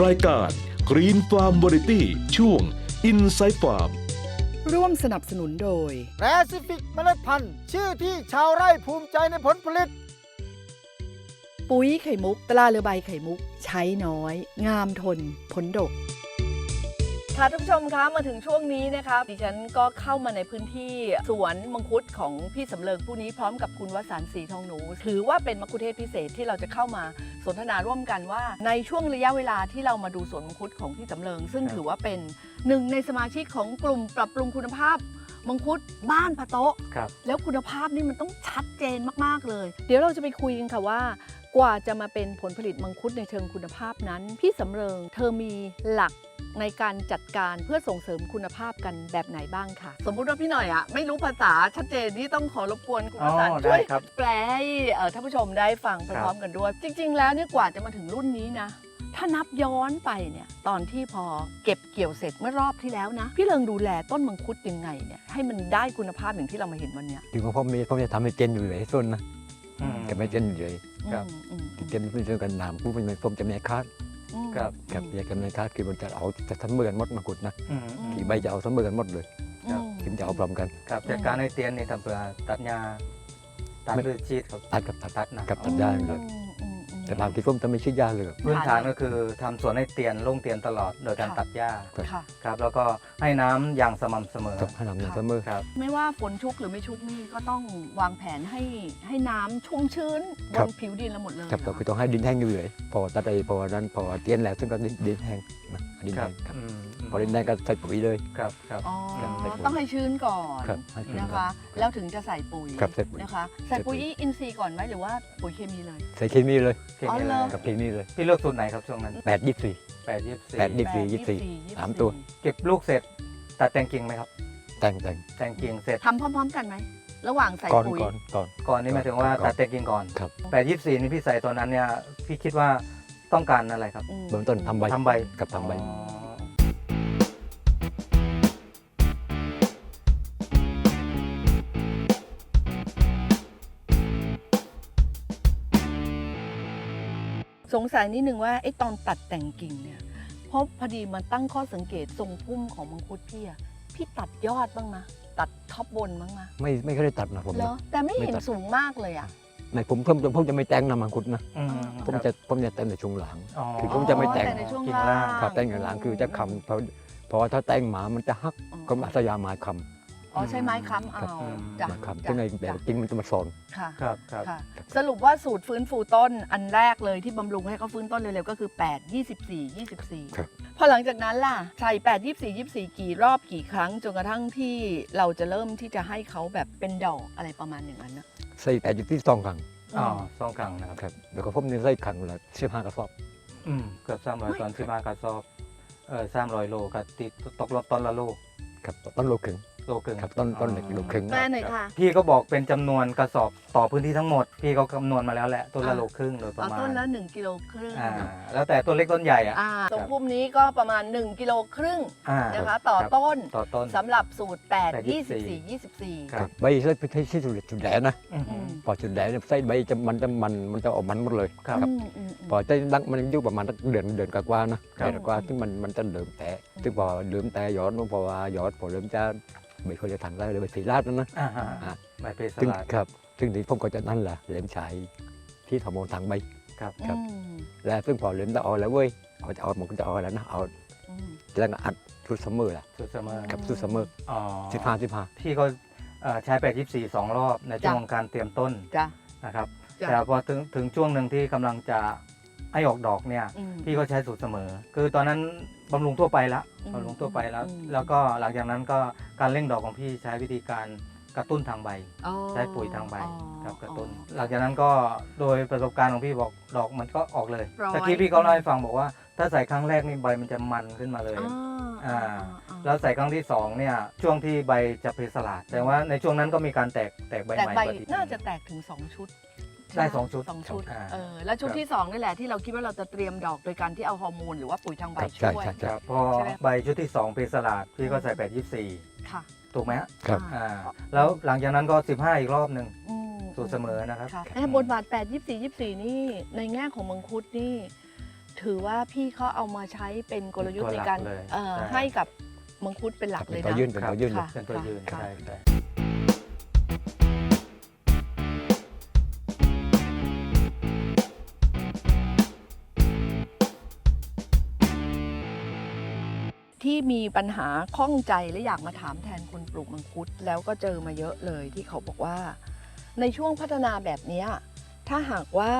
รายการ Green Farm Variety ช่วง Inside Farm ร่วมสนับสนุนโดย แปซิฟิกเมล็ดพันธุ์ ชื่อที่ชาวไร่ภูมิใจในผลผลิต ปุ๋ยไข่มุกตราเรือใบไข่มุก ใช้น้อย งามทนผลดก ค่ะท่านผู้ชมคะมาถึงช่วงนี้นะคะดิฉันก็เข้ามาในพื้นที่สวนมังคุดของพี่สำเริงผู้นี้พร้อมกับคุณวสันต์ศรีทองหนู ถือว่าเป็นมังคุเทศพิเศษที่เราจะเข้ามา สนทนาร่วมกันว่า ในช่วงระยะเวลาที่เรามาดูสวนมังคุดของพี่สำเริง ซึ่งครับถือว่าเป็นหนึ่งในสมาชิกของกลุ่มปรับปรุงคุณภาพมังคุดบ้านพะโต๊ะ ครับ แล้วคุณภาพนี่มันต้องชัดเจนมาก ๆ เลย เดี๋ยวเราจะไปคุยกันค่ะว่า กว่าจะมาเป็นผลผลิตมังคุดในเชิงคุณภาพนั้น พี่สำเริงเธอมีหลักในการจัดการเพื่อส่งเสริมคุณภาพกันแบบไหนบ้างค่ะสมมุติว่าพี่หน่อยอะไม่รู้ภาษาชัดเจนนี่ต้องขอรบกวนคุณอ๋อภาษาได้ช่วยครับ แปลให้เอ่อท่านผู้ชมได้ฟังพร้อมๆกันด้วย จริง ๆ แล้วเนี่ยกว่าจะมาถึงรุ่นนี้นะ ถ้านับย้อนไปเนี่ยตอนที่พอเก็บเกี่ยวเสร็จเมื่อรอบที่แล้วนะ พี่เริงดูแลต้นมังคุดยังไงเนี่ยให้มันได้คุณภาพอย่างที่เรามาเห็นวันเนี้ย ถึงของผมมีผมจะทำให้เจนอยู่เลยส่วนนะอืม จะไม่เจนอยู่เลยครับอืมอืมอืมเจนเป็นเรื่องกันน้ำผู้เป็นผมจะไม่คาดอืมครับครับอืมอยากจะไม่คาดคือมันจะเอาจะทำเมือนหมดมากุดนะอืมอืมกี่ใบจะเอาทำเมือนหมดเลยครับอืมถึงจะเอาพร้อมกันครับจากการในเตียนในทำเพื่อตัดหญ้าตัดไม่ด้วยชีสครับตัดกับตัดตัดนะกับตัดได้เลยอืมอืมอืม แต่บางทีผมจะไม่ใช่ยาเลย พื้นฐานก็คือทำสวนในเตียนลงเตียนตลอดโดยการค่ะ ตัดหญ้าค่ะ ครับ แล้วก็ให้น้ำอย่างสม่ำเสมอกับให้ทำอย่างเสมอครับ ไม่ว่าฝนชุกหรือไม่ชุกนี่ก็ต้องวางแผนให้ให้น้ำชุ่มชื้นบครับ นผิวดินเราหมดเลยครับเหรก็อคือต้องให้ดินแห้งอยู่เลยพอตัดไปพอนั้นพอเตียนแล้วซึ่งก็ดินดินแห้งนะดินครัแห้บงครับ อืม พอดินแห้ก็ใส่ปุ๋ยเลย ครับครับ อ๋อต้องให้ชื้นก่อนครับให้ชื้นนะก่อคะ นแล้วถึงจะใส่ปุ๋ยครับใส่ปุ๋ย นะคะ ใส่ปุ๋ยอินทรีย์ก่อนไหมหรือว่าปุ๋ยเคมีเลย ใส่เคมีเลยเพียงอ๋อนี้เหรเลยกับเคมีเลยพี่เลือกสูตรไหนครับช่วงนั้นแปดยี่สี่แปดยี่สิบสี่แปดยี่สิบยี่สิบสามตัว เก็บลูกเสร็จตัดแตงกิ่งไหมครับ แต่งแต่งแตงกิ่งเสร็จทำพร้อม ๆ กันไหม ระหว่างใส่ก่อนปุ๋ย ก่อนก่อน ก่อนนี่หมายถึงว่าก่อน ตัดแตงกิ่งก่อนครับแปดยี่สิบสี่นี่พี่ใส่ตอนนั้นเนี่ยพี่คิดว่าต้องการอะไรครับ เบื้องต้นทำใบทำใบ กับทำใบ อ๋อ สงสัยนิดนึงว่าไอ้ตอนตัดแต่งกิ่งเนี่ยเพราะพอดีมันตั้งข้อสังเกตทรงพุ่มของมังคุดพี่อะพี่ตัดยอดบ้างนะตัดท็อปบนบ้างนะไม่ไม่เคยได้ตัดนะผมเหรนะอแต่ไม่เห็นไม่ตัดสูงมากเลยอะไม่ผมผมผมจะไม่แต่งนะมังคุดนะอืมผมครับจะผมจะแต่งในช่วงหลังอ๋อคือผมจะไม่แต่งในช่วงกิ่งล่าล่างงครับแต่งในหลังคือจะคำเพราะเพราะว่าถ้าแต่งหมามันจะหักอืมก็มาสยามหมายค อ๋อใช้ไม้ค้ำเอาครับำจ้ะำหมายคำจ้ะซึ่งในแบบจ้ะจริงมันจะมาสอนค่ะครับครับค่ะ สรุปว่าสูตรฟื้นฟูต้นอันแรกเลยที่บำรุงให้เขาฟื้นต้นเร็วๆก็คือ 8 24 24ครับพอหลังจากนั้นล่ะใส่8 24 24 กี่รอบกี่ครั้งจนกระทั่งที่เราจะเริ่มที่จะให้เขาแบบเป็นดอกอะไรประมาณอย่างนั้นนะใส่แต่อยู่ที่สองครั้งอ๋อสองครั้งนะครับครับแล้วก็ผมนี่ใส่ครั้งละสิบห้ากระสอบอืมเกือบสามร้อยตอนที่มากระสอบเออสามร้อยโลกับติดตกลงต้นละโลครับต้นโลครึ่ง โลครึ่ง ครับต้นต้นเล็กโลครึ่งแม่หน่อยค่ะ พี่ก็บอกเป็นจำนวนกระสอบต่อพื้นที่ทั้งหมด พี่ก็คำนวณมาแล้วแหละต้นละอ่า โลครึ่งโดยประเอามาณต้นละ1กิโลครึ่งอ่าแล้วแต่ต้นเล็กต้นใหญ่อะ อ่าตรงพุ่มนี้ก็ประมาณ 1กิโลครึ่งอ่านะคะ ต่อครับต้นต่อต้น สำหรับสูตร8 8 24 24ครับ ครับใบใส่ไปที่สุดจุดแดงนะ อืมอืมพอจุดแดงเนี่ยใส่ใบจะมันจะมันมันจะออกมันหมดเลย ครับ อืมอืมอืม พอจะดังมันอยู่ประมาณสักเดือนเดือนกว่าๆนะครับ เดือนกว่าซึ่งมันมันจะเริ่มแตะซึ่งพอเริ่มแตะย้อนพอว่ายอดพอเริ่มจะ ไม่ค่อยจะทันได้เลยไปสีราดแล้วนะอ่าฮะอ่าใบเพสซึ่งลาดครับ ซึ่งนี้ผมก็จะนั่นแหละเริ่มใช้ที่ฮอร์โมนทางใบ ครับครับ อืมและซึ่งพอเริ่มจะเอาแล้วเว้ยเอาจะเอามันก็จะเอาแล้วนะเอาอืม แล้วก็อัดชุดซัมเมอร์ล่ะสุดเสมอกับชุดซัมเมอร์อ๋อสิบห้าสิบห้า พี่ก็เอ่อใช้แปดยี่สี่สองรอบในช่วงของการเตรียมต้นจ้ะนะครับ จ้ะ แต่พอถึงถึงช่วงหนึ่งที่กำลังจะ ให้ออกดอกเนี่ยอืม พี่ก็ใช้สูตรเสมอ คือตอนนั้นบำรุงทั่วไปแล้วอืมบำรุงทั่วไปแล้ว อืม แล้วก็หลังจากนั้นก็การเร่งดอกของพี่ใช้วิธีการกระตุ้นทางใบ อ๋อใช้ปุ๋ยทางใบอ๋อครับกระตุ้น อ๋อ หลังจากนั้นก็โดยประสบการณ์ของพี่บอกดอกมันก็ออกเลยร้อย ตะกี้พี่ก็เล่าให้ฟังบอกว่า ถ้าใส่ครั้งแรกนี่ใบมันจะมันขึ้นมาเลยอ่าอ่าอ่าแล้วใส่ครั้งที่สองเนี่ยช่วงที่ใบจะเพสลาดแต่ว่าในช่วงนั้นก็มีการแตกแตกใบแต่ใหม่ใบปฏิทิน่าจะแตกถึง 2 ชุด ได้ใหมสองชุดสองชุดอ่า เออแล้วชุดครับที่2นี่แหละที่เราคิดว่าเราจะเตรียมดอกโดยการที่เอาฮอร์โมนหรือว่าปุ๋ยทางใบครับช่ใช่วยใช่คใช่รับพอใช่ไหม ใบชุดที่สองเพสลาดพี่ก็ใส่แปดยี่สี่ค่ะถูกไหมฮะครับ อ่าแล้วหลังจากนั้นก็15อีกรอบหนึ่งอืมสูตรเสมอนะครับ ค่ะในบทบาท8 24 24 นี่ ในแง่ของมังคุดนี่ ถือว่าพี่เขาเอามาใช้เป็นกลยุทธ์ในการเป็นตัวหลักเลยเอ่อใช่ ให้กับมังคุดเป็นหลักเป็เลนยตัวนะยื่นเป็นตัวยื่น ค่ะ เป็นตัวยืนค่ะ ใช่ใช่ ที่มีปัญหาข้องใจและอยากมาถามแทนคนปลูกมังคุด แล้วก็เจอมาเยอะเลยที่เขาบอกว่า ในช่วงพัฒนาแบบเนี้ยถ้าหากว่า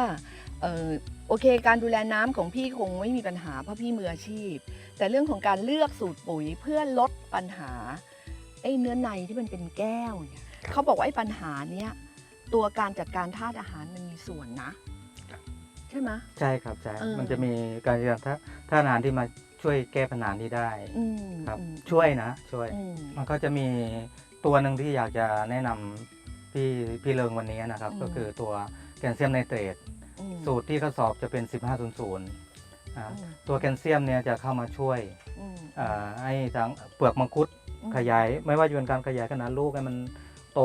เออโอเค การดูแลน้ำของพี่คงไม่มีปัญหาเพราะพี่มืออาชีพ แต่เรื่องของการเลือกสูตรปุ๋ยเพื่อลดปัญหาไอ้เนื้อในที่มันเป็นแก้วเนี่ยครับเขาบอกว่าไอ้ปัญหาเนี้ยตัวการจัดการธาตุอาหารมันมีส่วนนะ ใช่ไหมใช่ครับใช่เออมันจะมีการจัดท่าท่านานที่มา ช่วยแก้ปัญหานี้ได้อืมครับ อืมช่วยนะช่วย อืม มันก็จะมีตัวหนึ่งที่อยากจะแนะนำพี่พี่เลิงวันนี้นะครับ อืม ก็คือตัวแคลเซียมไนเตรตอืมสูตรที่เขาสอบจะเป็น 1500อ่าอืมตัวแคลเซียมเนี่ยจะเข้ามาช่วยอืมอ่าให้ทั้งเปลือกมังคุดอืมขยาย ไม่ว่าจะเป็นการขยายขนาดลูกให้มันโต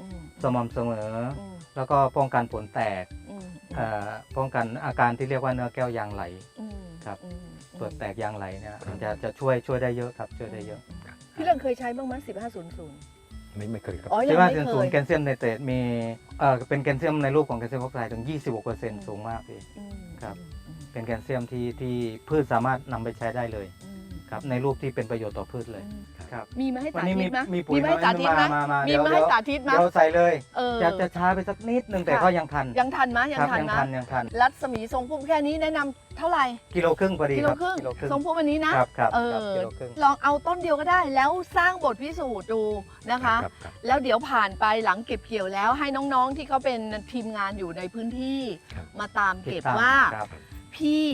อืมสม่ำเสมอออืมแล้วก็ป้องกันผลแตกอืม อ่าป้องกันอาการที่เรียกว่าเนื้อแก้วยางไหล อืมครับ อืม เปลือกแตกยางไหลเนี่ยมันจะจะช่วยช่วยได้เยอะครับช่วยได้เยอะพี่เลิงเคยใช้บ้างไหมสิบห้าศูนย์ศูนย์ไม่ไม่เคยครับอ๋อยัที่งว่าไม่เป็นเคศูนยย์แคลเซียมไนเตรตมีเอ่อเป็นแคลเซียมในรูปของแคลเซียมออกไซด์ถึง26%สูงมากพี่อืมครับอืมเป็นแคลเซียมที่ที่พืชสามารถนำไปใช้ได้เลยอืม ครับในรูปที่เป็นประโยชน์ต่อพืชเลยอืมครับ มีมาให้วัสานนี้ธิมีตไหมมีปุ๋ยมาให้สาธิตไหมมามามีเดี๋ยวมาให้เดี๋ยวสาธิตไหมเดี๋ยวใส่เลยเออ จะจะช้าไปสักนิดนึงแต่ค่ะ ก็ยังทันยังทันไหมยังครับทันยังไหมทันยังทันรัศมีทรงพุ่มแค่นี้แนะนำเท่าไหร่กิโลครึ่งพอดีกิคโลรับครึ่งกิโลครึ่งทรงพุ่มอันนี้นะ ครับครับเอครับอ กิโลครึ่ง ลองเอาต้นเดียวก็ได้แล้วสร้างบทพิสูจน์ดูนะคะครับครับ แล้วเดี๋ยวผ่านไปหลังเก็บเกี่ยวแล้วให้น้องๆที่เขาเป็นทีมงานอยู่ในพื้นที่ ครับ มาตามเก็บติดตมว่า ครับ พี่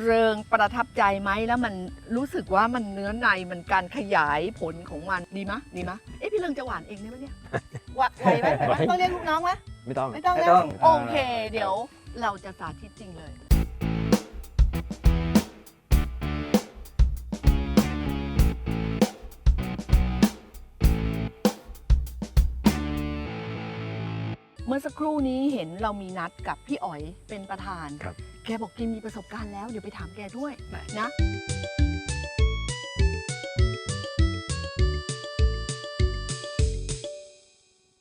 เริงประทับใจไหมแล้วมันรู้สึกว่ามันเนื้อในมันการขยายผลของมันดีมะดีมะเอ๊ะพี่เริงจะหวานเองได้ไหมเนี่ยหวานไหวไหมต้องเรียกลูกน้องไหมไม่ต้อง ไม่ต้องไม่นะต้องโอเค เดี๋ยวเราจะสาธิตจริงเลย เมื่อสักครู่นี้เห็นเรามีนัดกับพี่อ๋อยเป็นประธานครับ แกบอกแกมีประสบการณ์แล้ว เดี๋ยวไปถามแกด้วยได้นะ